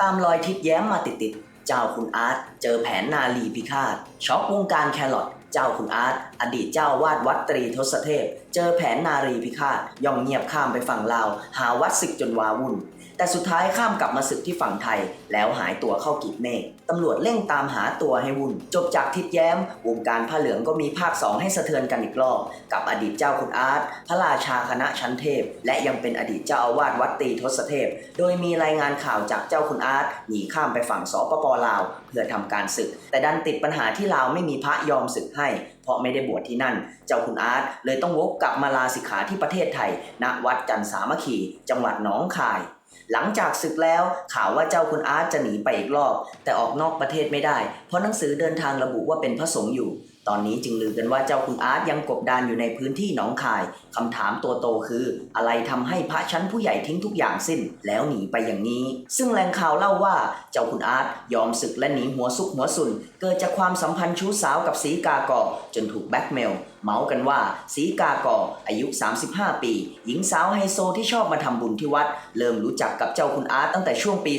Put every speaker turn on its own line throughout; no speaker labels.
ตามรอยทิศแย้มมาติดๆ เจ้าคุณอาร์ตเจอแผนนาลีพิฆาตช็อกวงการแครอทเจ้าคุณอาร์ต อดีตเจ้าวาดวัดตรีทศเทพ เจอแผนนารีพิฆาตย่องเงียบข้ามไปฝั่งลาว หาวัดศึกจนวาวุ่น แต่สุดท้ายข้ามกลับมาศึกที่ฝั่งไทย แล้วหายตัวเข้ากิจเมฆตำรวจเร่งตามหาตัวให้วุ่น จบจากทิศแย้ม วงการผ้าเหลืองก็มีภาค 2 ให้สะเทือนกันอีกรอบ กับอดีตเจ้าคุณอาร์ตพระราชาคณะชั้นเทพ และยังเป็นอดีตเจ้าอาวาสวัดตรีทศเทพ โดยมีรายงานข่าวจากเจ้าคุณอาร์ตหนีข้ามไปฝั่งสปปลาว เพื่อทำการศึก แต่ดันติดปัญหาที่ลาวไม่มีพระยอมศึกให้ ราะไม่ได้บวชที่นั่น เจ้าคุณอาร์ตเลยต้องวกกลับมาลาสิกขาที่ประเทศไทย ณ วัดจันสามัคคี จังหวัดหนองคาย หลังจากศึกแล้วข่าวว่าเจ้าคุณอาร์ตจะหนีไปอีกรอบ แต่ออกนอกประเทศไม่ได้ เพราะหนังสือเดินทางระบุว่าเป็นพระสงฆ์อยู่ ตอนนี้จึงลือกันว่าเจ้าคุณอาร์ตยังกบดานอยู่ในพื้นที่หนองคายคำถามตัวโตคือ อะไรทำให้พระชั้นผู้ใหญ่ทิ้งทุกอย่างสิ้น แล้วหนีไปอย่างนี้ ซึ่งแหล่งข่าวเล่าว่าเจ้าคุณอาร์ตยอมศึกและหนีหัวซุกหัวซุน เกิดจากความสัมพันธ์ชู้สาวกับสีกากอจนถูกแบล็กเมลเมาส์กันว่าสีกากออายุ 35 ปี หญิงสาวไฮโซที่ชอบมาทำบุญที่วัด เริ่มรู้จักกับเจ้าคุณอาร์ตตั้งแต่ช่วงปี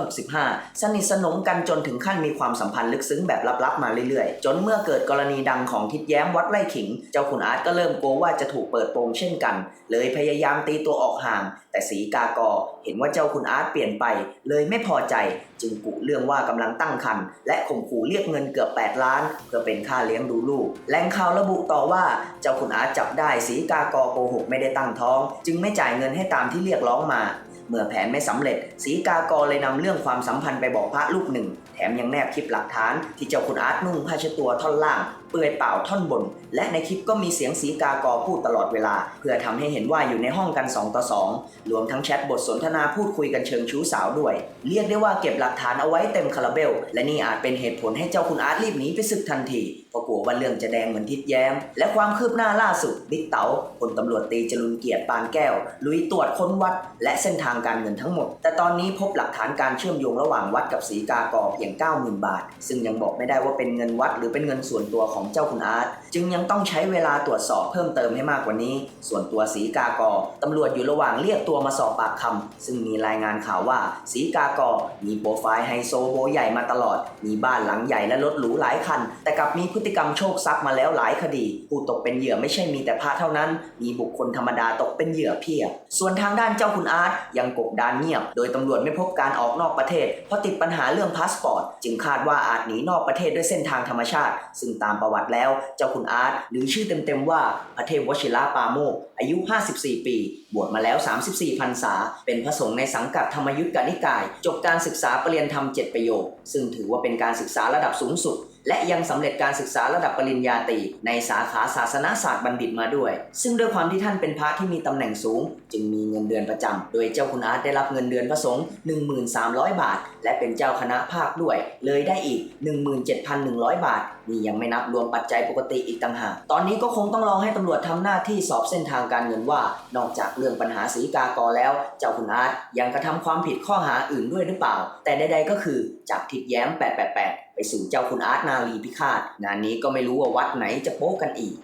2565 สนิทสนมกันจนถึงขั้นมีความสัมพันธ์ลึกซึ้งแบบลับๆมาเรื่อยๆ จนเมื่อเกิดกรณีดังของทิดแย้มวัดไร่ขิง เจ้าคุณอาร์ตก็เริ่มกลัวว่าจะถูกเปิดโปงเช่นกัน เลยพยายามตีตัวออกห่าง แต่สีกากอเห็นว่าเจ้าคุณอาร์ตเปลี่ยนไป เลยไม่พอใจ จึงกุเรื่องว่ากำลังตั้งครรภ์และข่มขู่เรียกเงินเกือบ 8 ล้าน เพื่อเป็นค่าเลี้ยงดูลูกแหล่งข่าวระบุต่อว่าเจ้าคุณอาร์ตจับได้สีกากอโกหกไม่ได้ตั้งท้อง จึงไม่จ่ายเงินให้ตามที่เรียกร้องมา เมื่อแผนไม่สำเร็จสีกากอเลยนำเรื่องความสัมพันธ์ไปบอกพระรูปหนึ่ง แถมยังแนบคลิปหลักฐาน ที่เจ้าคุณอาร์ตนุ่งผ้าเช็ดตัวท่อนล่าง เปลือยเปล่าท่อนบน และในคลิปก็มีเสียงสีกากอพูดตลอดเวลา เพื่อทำให้เห็นว่าอยู่ในห้องกัน 2 ต่อ 2 รวมทั้งแชทบทสนทนาพูดคุยกันเชิงชู้สาวด้วย เรียกได้ว่าเก็บหลักฐานเอาไว้เต็มคาราเบล และนี่อาจเป็นเหตุผลให้เจ้าคุณอาร์ตรีบหนีไปศึกทันทีเพราะกลัวว่าเรื่องจะแดงเหมือนทิดแย้ม และความคืบหน้าล่าสุดบิ๊กเต๋าพลตำรวจตีจรุนเกียรติปานแก้ว ลุยตรวจค้นวัด และเส้นทางการเงินทั้งหมด แต่ตอนนี้พบหลักฐานการเชื่อมโยงระหว่างวัดกับสีกากอเพียง 90,000 บาท ซึ่งยังบอกไม่ได้ว่าเป็นเงินวัดหรือเป็นเงินส่วนตัวของเจ้าคุณอาร์ตจึงยังต้องใช้เวลาตรวจสอบเพิ่มเติมให้มากกว่านี้ ส่วนตัวสีกากอตำรวจอยู่ระหว่างเรียกตัวมาสอบปากคำซึ่งมีรายงานข่าวว่าสีกากอมีโปรไฟล์ไฮโซโบใหญ่มาตลอด มีบ้านหลังใหญ่และรถหรูหลายคัน แต่กลับมีพฤติกรรมโชคทรัพย์มาแล้วหลายคดี ผู้ตกเป็นเหยื่อไม่ใช่มีแต่พระเท่านั้น มีบุคคลธรรมดาตกเป็นเหยื่อเพียบ ส่วนทางด้านเจ้าคุณอาร์ตยังกบดานเงียบ โดยตำรวจไม่พบการออกนอกประเทศ เพราะติดปัญหาเรื่องพาสปอร์ต จึงคาดว่าอาจหนีนอกประเทศด้วยเส้นทางธรรมชาติ ซึ่งตามประวัติแล้ว เจ้าคุณอาร์ตหรือชื่อเต็มๆว่าพระเทพวชิระปาโมกอายุ 54 ปี บวชมาแล้ว 34พรรษา เป็นพระสงฆ์ในสังกัดธรรมยุทธกนิกาย จบการศึกษาปรริญญาธรรม 7 ประโยค ซึ่งถือว่าเป็นการศึกษาระดับสูงสุด และยังสำเร็จการศึกษาระดับปริญญาตรีในสาขาศาสนาศาสตร์บัณฑิตมาด้วย ซึ่งด้วยความที่ท่านเป็นพระที่มีตำแหน่งสูง จึงมีเงินเดือนประจำโดยเจ้าคุณอาร์ตได้รับเงินเดือนพระสงฆ์13,000บาท และเป็นเจ้าคณะภาคด้วย เลยได้อีก 17,100 บาท นี่ยังไม่นับรวมปัจจัยปกติอีกต่างหาก ตอนนี้ก็คงต้องรอให้ตำรวจทำหน้าที่สอบเส้นทางการเงินว่า นอกจากเรื่องปัญหาสีกากอแล้ว เจ้าคุณอาร์ตยังกระทำความผิดข้อหาอื่นด้วยหรือเปล่า แต่ใดๆก็คือจากทิดแย้ม 888 ไปสู่เจ้าคุณอาร์ตนาลีพิฆาตงานนี้ก็ไม่รู้ว่าวัดไหนจะโป๊กกันอีก